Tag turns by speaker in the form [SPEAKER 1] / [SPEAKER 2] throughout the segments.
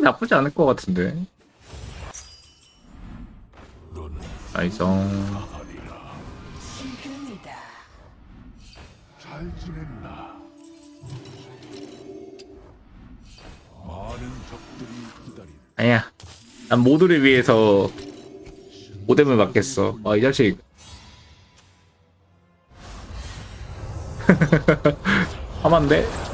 [SPEAKER 1] 그렇게 나쁘지 않을 것 같은데. 나이스.
[SPEAKER 2] 지금이다.
[SPEAKER 3] 잘 지냈나? 많은 적들이 기다린다.
[SPEAKER 1] 아니야. 난 모두를 위해서 모뎀을 맞겠어. 아, 이 자식. 함한데?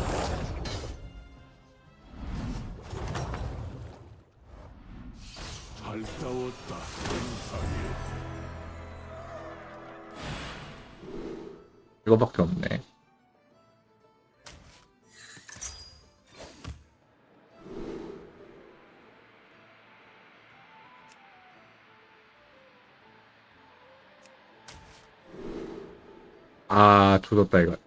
[SPEAKER 1] 이거밖에 없네. 아, 조졌다, 이거.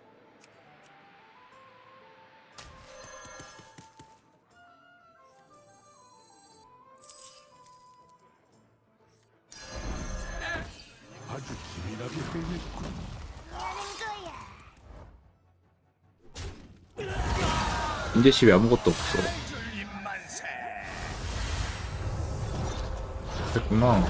[SPEAKER 1] 인제 씨왜 아무것도 없어. 됐구나.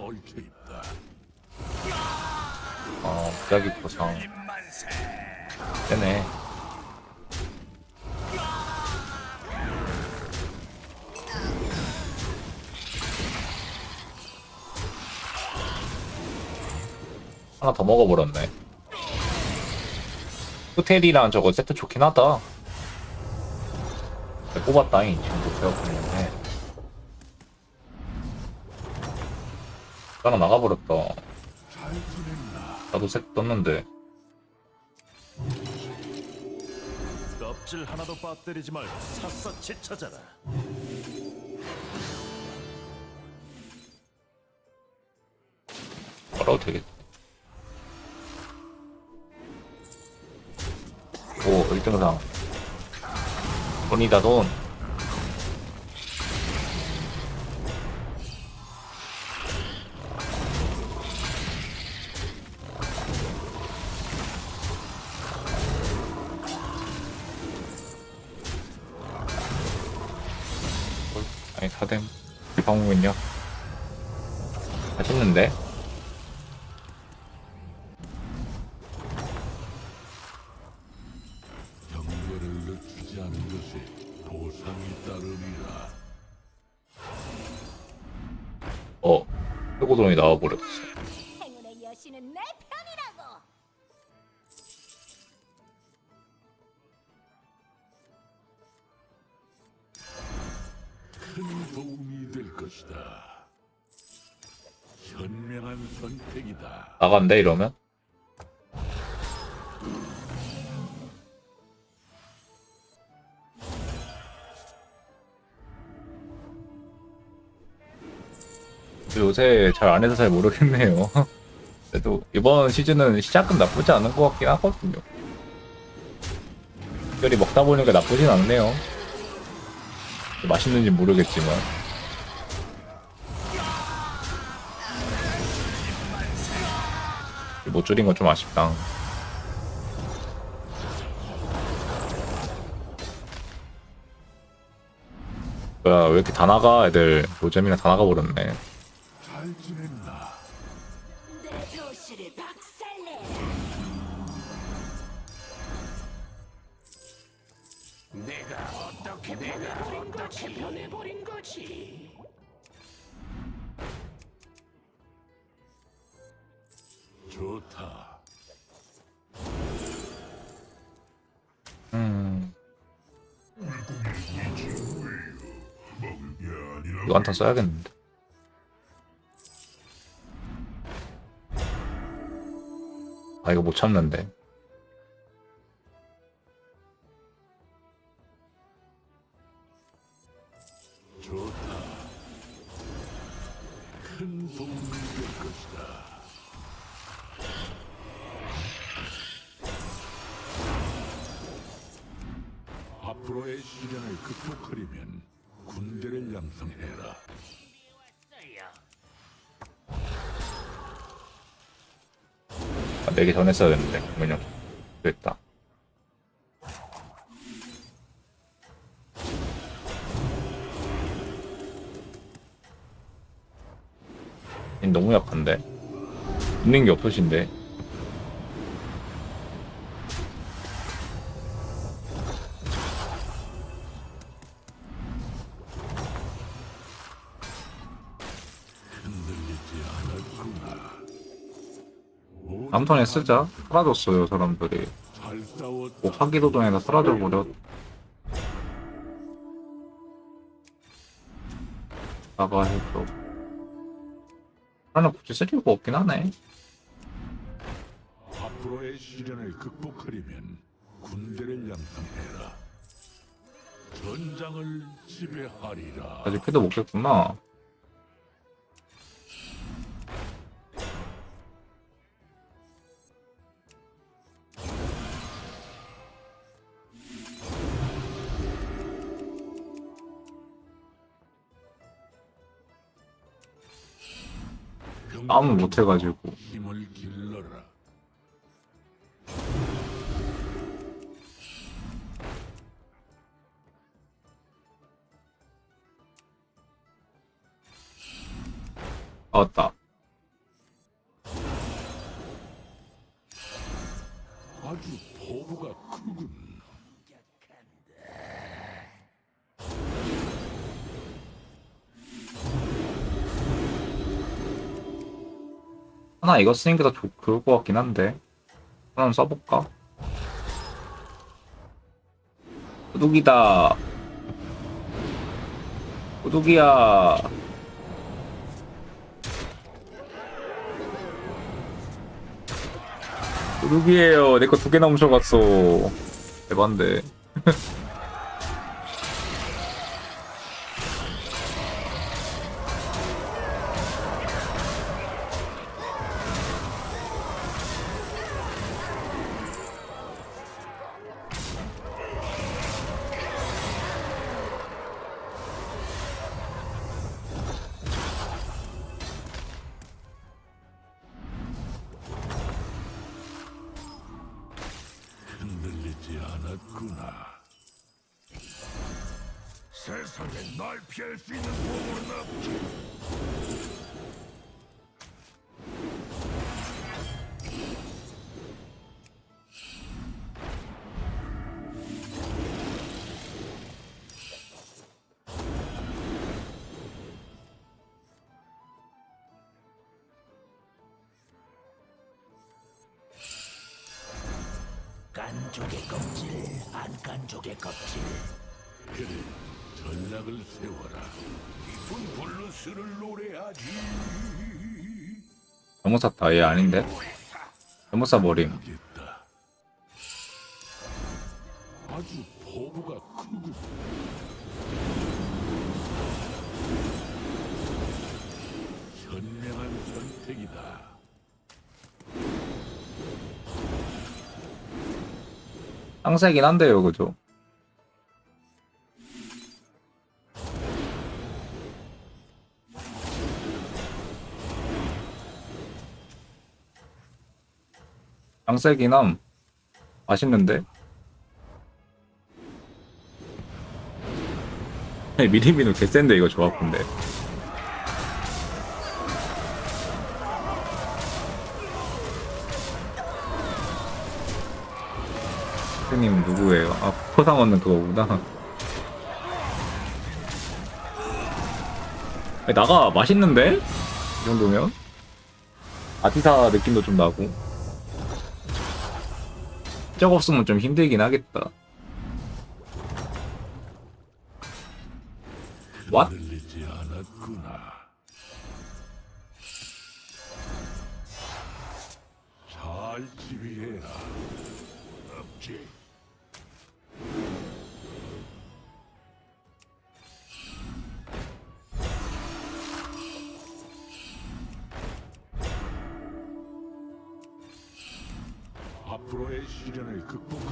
[SPEAKER 3] 얽혀 있다.
[SPEAKER 1] 어, 무작위 보상. 되네. 하나 더 먹어버렸네. 호텔이랑 저거 세트 좋긴 하다. 잘 뽑았다잉. 지금도 배워보는데. 하나 나가버렸다. 나도 색 떴는데.
[SPEAKER 4] 껍질 하나도 빠뜨리지 말고 샅샅이 찾아라.
[SPEAKER 1] 뭐라도 되겠다. 오, 1등상. 돈이다, 돈. 사댐. 방문요 맛있는데?
[SPEAKER 3] 경계를 늦추지 않은 것이 보상이 따르리라.
[SPEAKER 1] 어, 최고돈이 나와버렸어. 나간대, 이러면? 요새 잘 안 해서 잘 모르겠네요. 그래도 이번 시즌은 시작은 나쁘지 않은 것 같긴 하거든요. 특별히 먹다 보니까 나쁘진 않네요. 맛있는지 모르겠지만. 못 줄인 건 좀 아쉽다. 뭐야, 왜 이렇게 다 나가, 애들. 노잼이랑 다 나가버렸네. 이거 한탄 써야겠는데. 아 이거 못 참는데.
[SPEAKER 3] 앞으로의 시련을 극복하려면 군대를 양성해라.
[SPEAKER 1] 아, 내기 전에 써야 되는데 그러면 됐다. 얘 너무 약한데? 있는 게 없으신데 턴에 쓰자 사라졌어요 사람들이
[SPEAKER 3] 잘 싸웠다.
[SPEAKER 1] 뭐 화기도 전에 다 사라져 버렸 나가 해줘 하나 굳이 쓸 이유가 없긴 하네
[SPEAKER 3] 앞으로의 시련을 극복하려면 군대를 양성해라. 전장을 지배하리라.
[SPEAKER 1] 아직 패도 못겠구나 싸움을 못해가지고 하나 이거 쓰는 게 더 좋을 것 같긴 한데. 하나 써볼까? 도둑이다. 도둑이야. 도둑이에요. 내 거 두 개나 훔쳐갔어. 대반데
[SPEAKER 3] 흔들리지 않았구나. 세상에 날 피할 수 있는 보물은 없지.
[SPEAKER 4] 깐족의 껍질, 안 깐족의 껍질.
[SPEAKER 3] 그래, 전략을 세워라. 이쁜 블루스를 노래하지.
[SPEAKER 1] 잘못 샀다 얘 아닌데 사버림
[SPEAKER 3] 하겠다. 아주 포부가 크군. 현명한 선택이다.
[SPEAKER 1] 쌍세긴 한데요 그죠? 쌍세긴 함 맛있는데? 미리미누 개센데 이거 조합인데 선생님 누구예요? 아 포상 얻는 그거구나 나가 맛있는데? 이 정도면? 아디사 느낌도 좀 나고 적 없으면 좀 힘들긴 하겠다 왓?
[SPEAKER 3] 잘 지휘해라. 없지. 극복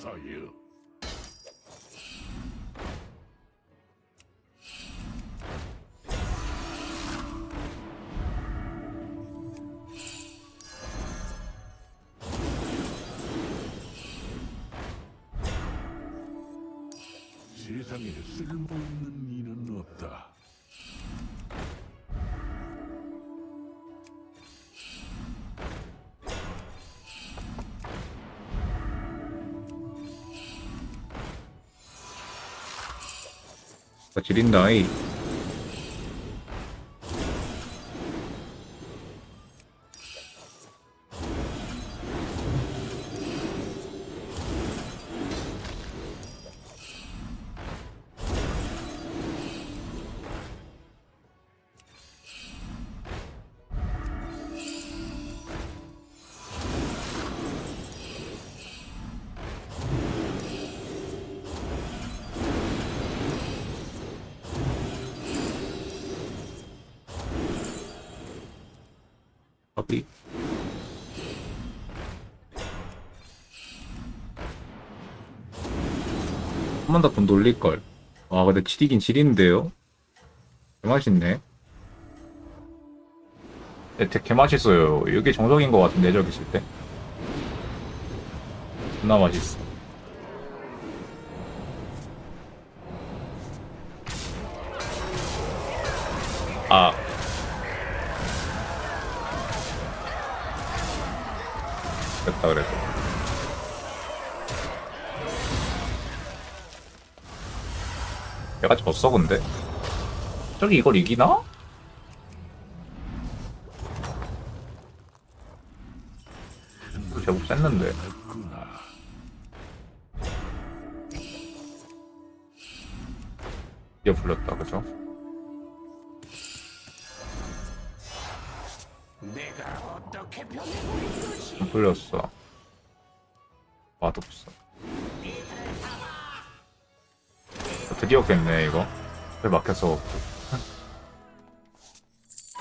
[SPEAKER 3] saw
[SPEAKER 1] you. 지린다 이 한번더돈 돌릴걸. 와 근데 지리긴 지린데요? 개맛있네. 네, 되게 개맛있어요. 이게 정석인 것 같은데 저기 있을 때? 존나 맛있어. 아. 됐다 그래도 내가 졌어 근데 저기 이걸 이기나? 제법
[SPEAKER 3] 했구나.
[SPEAKER 1] 이어 불렸다 그죠? 불렸어 맛없어 드디어 깼네 이거. 왜 막혀서.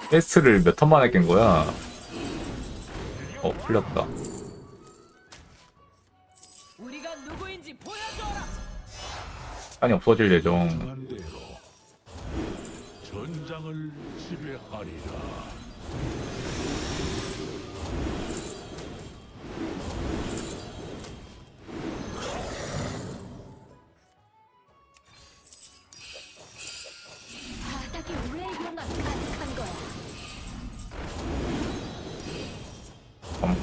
[SPEAKER 1] 테스트를 몇 턴 만에 깬 거야? 어 풀렸다.
[SPEAKER 2] 우리가 누구인지 보여줘라.
[SPEAKER 1] 시간이 없어질 예정.
[SPEAKER 3] 전장을 지배하리라.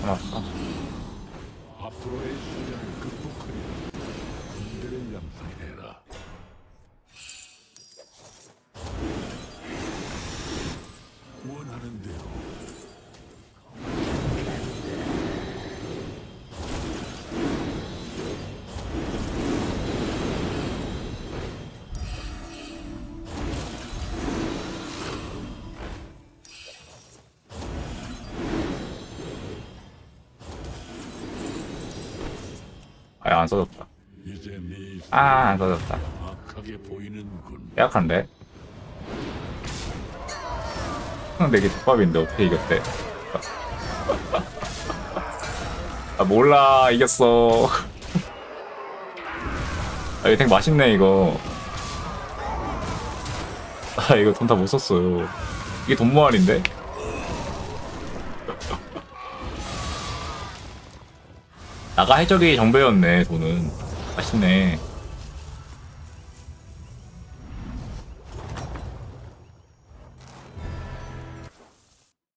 [SPEAKER 1] 엄청났어 안 써졌다. 아 안 써졌다. 약한데? 이게 족밥인데 어떻게 이겼대? 아 몰라 이겼어. 아 이거 되게 맛있네 이거. 아 이거 돈 다 못 썼어요. 이게 돈 모알인데 나가 해적이 정배였네 돈은. 맛있네